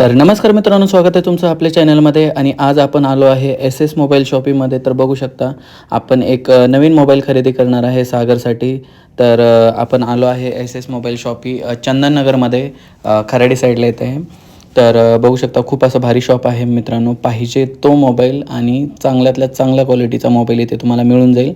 तर नमस्कार मित्रांनो स्वागत आहे तुमचं आपल्या चॅनलमध्ये. आणि आज आपण आलो आहे एस एस मोबाईल शॉपीमध्ये. तर बघू शकता आपण एक नवीन मोबाईल खरेदी करणार आहे सागरसाठी. तर आपण आलो आहे एस एस मोबाईल शॉपी चंदननगरमध्ये खराडी साईडला येत आहे तर बघू शकता खूप असं भारी शॉप आहे मित्रांनो. पाहिजे तो मोबाईल आणि चांगल्यातल्या चांगल्या क्वालिटीचा मोबाईल इथे तुम्हाला मिळून जाईल.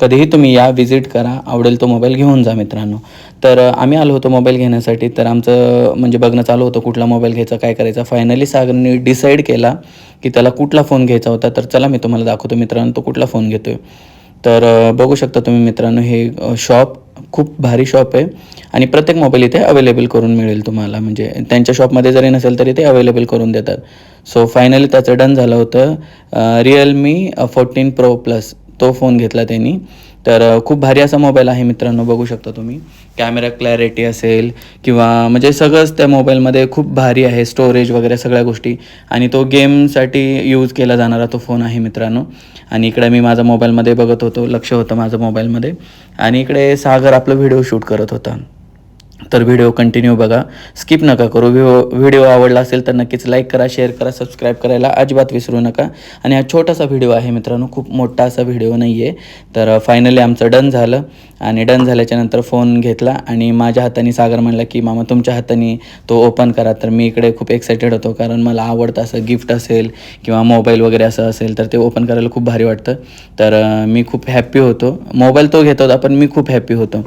कधीही तुम्ही या विजिट करा. आवडेल तो मोबाईल घेऊन जा मित्रांनो. तर आम्ही आलो होतो मोबाईल घेण्यासाठी. तर आमचं म्हणजे बघणं चालू होतं कुठला मोबाईल घ्यायचा काय करायचा. फायनली सागरने डिसाईड केला की त्याला कुठला फोन घ्यायचा होता. तर चला मी तुम्हाला दाखवतो मित्रांनो तो कुठला फोन घेतोय. तर बघू शकता तुम्ही मित्रांनो हे शॉप खूप भारी शॉप आहे. आणि प्रत्येक मोबाईल इथे अवेलेबल करून मिळेल तुम्हाला. म्हणजे त्यांच्या शॉपमध्ये जरी नसेल तरी ते अवेलेबल करून देतात. सो फायनली त्याचं डन झालं होतं रिअलमी फोर्टीन प्रो प्लस तो फोन घेतला त्यांनी. तर खूप भारी असा मोबाईल आहे मित्रांनो बघू शकता तुम्ही. कॅमेरा क्लॅरिटी असेल किंवा म्हणजे सगळंच त्या मोबाईलमध्ये खूप भारी आहे स्टोरेज वगैरे सगळ्या गोष्टी. आणि तो गेमसाठी यूज केला जाणारा तो फोन आहे मित्रांनो. आणि इकडे मी माझा मोबाईलमध्ये बघत होतो लक्ष होतं माझं मोबाईलमध्ये आणि इकडे सागर आपलं व्हिडिओ शूट करत होता. तर व्हिडिओ कंटिन्यू बघा. स्किप नका करू. व्हिओ व्हिडिओ आवडला असेल तर नक्कीच लाईक करा शेअर करा सबस्क्राईब करायला अजिबात विसरू नका. आणि हा छोटासा व्हिडिओ आहे मित्रांनो. खूप मोठा असा व्हिडिओ नाही आहे तर फायनली आमचं डन झालं. आणि डन झाल्याच्यानंतर फोन घेतला. आणि माझ्या हाताने सागर म्हणला की मामा तुमच्या हाताने तो ओपन करा. तर मी इकडे खूप एक्सायटेड होतो. कारण मला आवडतं असं गिफ्ट असेल किंवा मोबाईल वगैरे असं असेल तर ते ओपन करायला खूप भारी वाटतं. तर मी खूप हॅप्पी होतो. मोबाईल तो घेत होता पण मी खूप हॅप्पी होतो.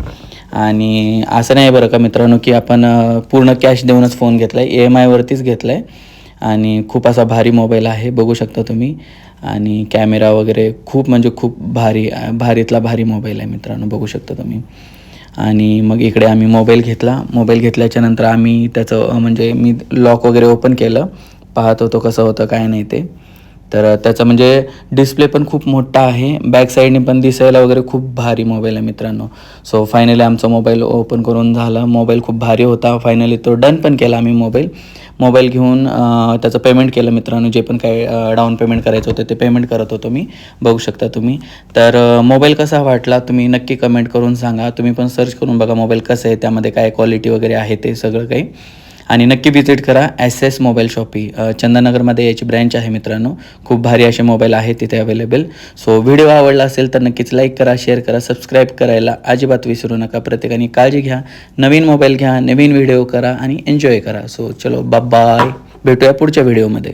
आणि असं नाही बरं का मित्रांनो की आपण पूर्ण कॅश देऊनच फोन घेतला आहे ई एम आयवरतीच घेतला आहे आणि खूप असा भारी मोबाईल आहे बघू शकता तुम्ही. आणि कॅमेरा वगैरे खूप म्हणजे खूप भारी भारीतला भारी मोबाईल आहे मित्रांनो बघू शकता तुम्ही. आणि मग इकडे आम्ही मोबाईल घेतला. मोबाईल घेतल्याच्या नंतर आम्ही त्याचं म्हणजे मी लॉक वगैरे ओपन केलं. पाहत होतो कसं होतं काय नाही ते. तर त्याचा म्हणजे डिस्प्ले पण खूप मोठा आहे. बॅक साईडने पण दिसायला वगैरे खूप भारी मोबाईल आहे मित्रांनो. सो फायनली आमचा मोबाईल ओपन करून झाला. मोबाईल खूप भारी होता. फायनली तो डन पण केला आम्ही मोबाईल मोबाईल घेऊन त्याचं पेमेंट केलं मित्रांनो. जे पण काय डाऊन पेमेंट करायचं होतं ते पेमेंट करत होतो मी. बघू शकता तुम्ही. तर मोबाईल कसा वाटला तुम्ही नक्की कमेंट करून सांगा. तुम्ही पण सर्च करून बघा मोबाईल कसं आहे त्यामध्ये काय क्वालिटी वगैरे आहे ते सगळं काही. आणि नक्की विजिट करा एस एस मोबाईल शॉपी चंदनगरमध्ये याची ब्रँच आहे मित्रांनो. खूप भारी असे मोबाईल आहेत तिथे अवेलेबल सो व्हिडिओ आवडला असेल तर नक्कीच लाईक करा शेअर करा सबस्क्राईब करायला अजिबात विसरू नका. प्रत्येकाने काळजी घ्या नवीन मोबाईल घ्या नवीन व्हिडिओ करा आणि एन्जॉय करा. सो चलो बाय भेटूया पुढच्या व्हिडिओमध्ये